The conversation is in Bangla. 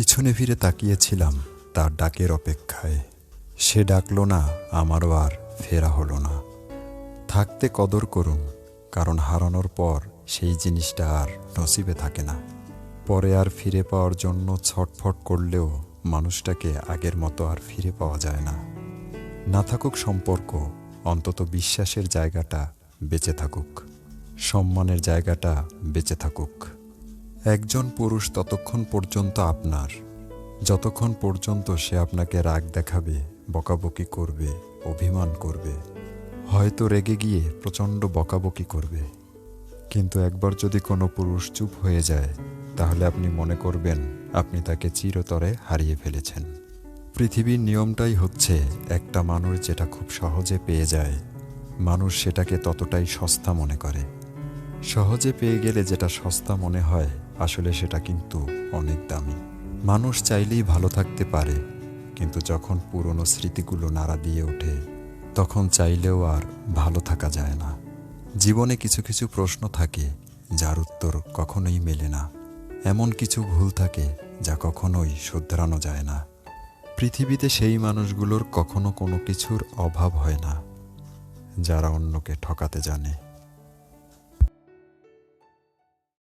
পিছনে ফিরে তাকিয়েছিলাম তার ডাকের অপেক্ষায়। সে ডাকলো না, আমারও আর ফেরা হলো না। থাকতে কদর করুন, কারণ হারানোর পর সেই জিনিসটা আর নসিবে থাকে না। পরে আর ফিরে পাওয়ার জন্য ছটফট করলেও মানুষটাকে আগের মতো আর ফিরে পাওয়া যায় না। না থাকুক সম্পর্ক, অন্তত বিশ্বাসের জায়গাটা বেঁচে থাকুক। সম্মানের জায়গাটা বেঁচে থাকুক। একজন পুরুষ ততক্ষণ পর্যন্ত আপনার। যতক্ষণ পর্যন্ত সে আপনাকে রাগ দেখাবে, বকাবকি করবে, অভিমান করবে, হয়তো রেগে গিয়ে প্রচণ্ড বকাবকি করবে। কিন্তু একবার যদি কোনো পুরুষ চুপ হয়ে যায়, তাহলে আপনি মনে করবেন আপনি তাকে চিরতরে হারিয়ে ফেলেছেন। পৃথিবীর নিয়মটাই হচ্ছে, একটা মানুষ যেটা খুব সহজে পেয়ে যায়, মানুষ সেটাকে ততটাই সস্তা মনে করে। সহজে পেয়ে গেলে যেটা সস্তা মনে হয় আসলে সেটা কিন্তু অনেক দামি। মানুষ চাইলেই ভালো থাকতে পারে, কিন্তু যখন পুরনো স্মৃতিগুলো নাড়া দিয়ে ওঠে, তখন চাইলেও আর ভালো থাকা যায় না। জীবনে কিছু কিছু প্রশ্ন থাকে, যার উত্তর কখনোই মেলে না। এমন কিছু ভুল থাকে, যা কখনোই শুধরানো যায় না। পৃথিবীতে সেই মানুষগুলোর কখনো কোনো কিছুর অভাব হয় না, যারা অন্যকে ঠকাতে জানে।